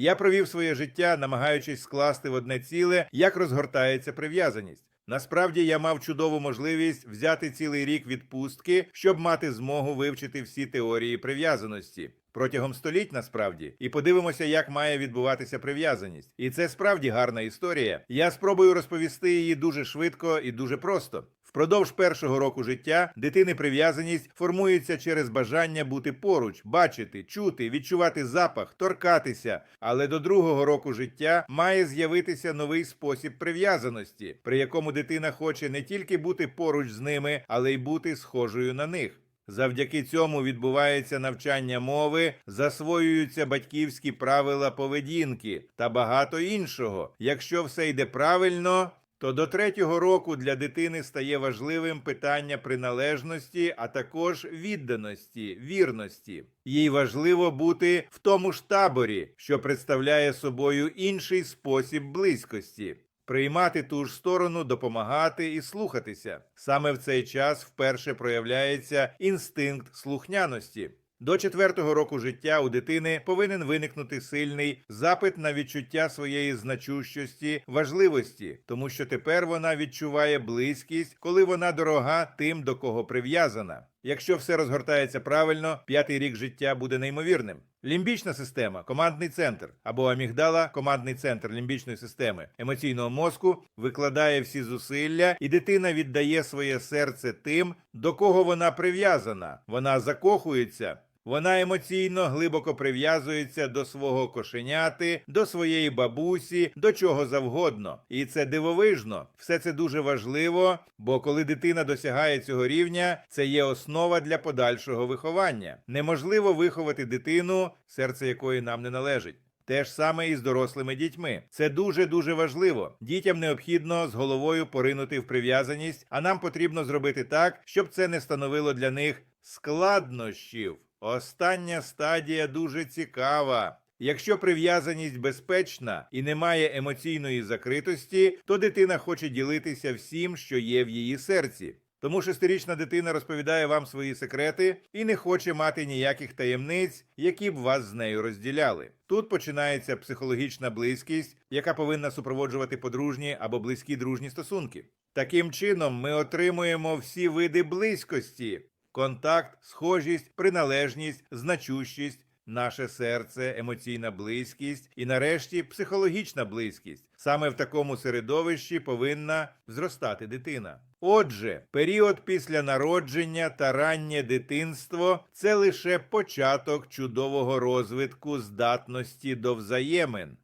Я провів своє життя, намагаючись скласти в одне ціле, як розгортається прив'язаність. Насправді я мав чудову можливість взяти цілий рік відпустки, щоб мати змогу вивчити всі теорії прив'язаності. Протягом століть насправді і подивимося, як має відбуватися прив'язаність. І це справді гарна історія. Я спробую розповісти її дуже швидко і дуже просто. Впродовж першого року життя дитини прив'язаність формується через бажання бути поруч, бачити, чути, відчувати запах, торкатися. Але до другого року життя має з'явитися новий спосіб прив'язаності, при якому дитина хоче не тільки бути поруч з ними, але й бути схожою на них. Завдяки цьому відбувається навчання мови, засвоюються батьківські правила поведінки та багато іншого. Якщо все йде правильно, то до третього року для дитини стає важливим питання приналежності, а також відданості, вірності. Їй важливо бути в тому ж таборі, що представляє собою інший спосіб близькості. Приймати ту ж сторону, допомагати і слухатися. Саме в цей час вперше проявляється інстинкт слухняності. До четвертого року життя у дитини повинен виникнути сильний запит на відчуття своєї значущості, важливості, тому що тепер вона відчуває близькість, коли вона дорога тим, до кого прив'язана. Якщо все розгортається правильно, п'ятий рік життя буде неймовірним. Лімбічна система, командний центр або амігдала, командний центр лімбічної системи емоційного мозку викладає всі зусилля, і дитина віддає своє серце тим, до кого вона прив'язана. Вона закохується. Вона емоційно глибоко прив'язується до свого кошеняти, до своєї бабусі, до чого завгодно. І це дивовижно. Все це дуже важливо, бо коли дитина досягає цього рівня, це є основа для подальшого виховання. Неможливо виховати дитину, серце якої нам не належить. Те ж саме і з дорослими дітьми. Це дуже дуже важливо. Дітям необхідно з головою поринути в прив'язаність, а нам потрібно зробити так, щоб це не становило для них складнощів. Остання стадія дуже цікава. Якщо прив'язаність безпечна і немає емоційної закритості, то дитина хоче ділитися всім, що є в її серці. Тому шестирічна дитина розповідає вам свої секрети і не хоче мати ніяких таємниць, які б вас з нею розділяли. Тут починається психологічна близькість, яка повинна супроводжувати подружні або близькі дружні стосунки. Таким чином, ми отримуємо всі види близькості: контакт, схожість, приналежність, значущість, наше серце, емоційна близькість і, нарешті, психологічна близькість. Саме в такому середовищі повинна зростати дитина. Отже, період після народження та раннє дитинство це лише початок чудового розвитку здатності до взаємин.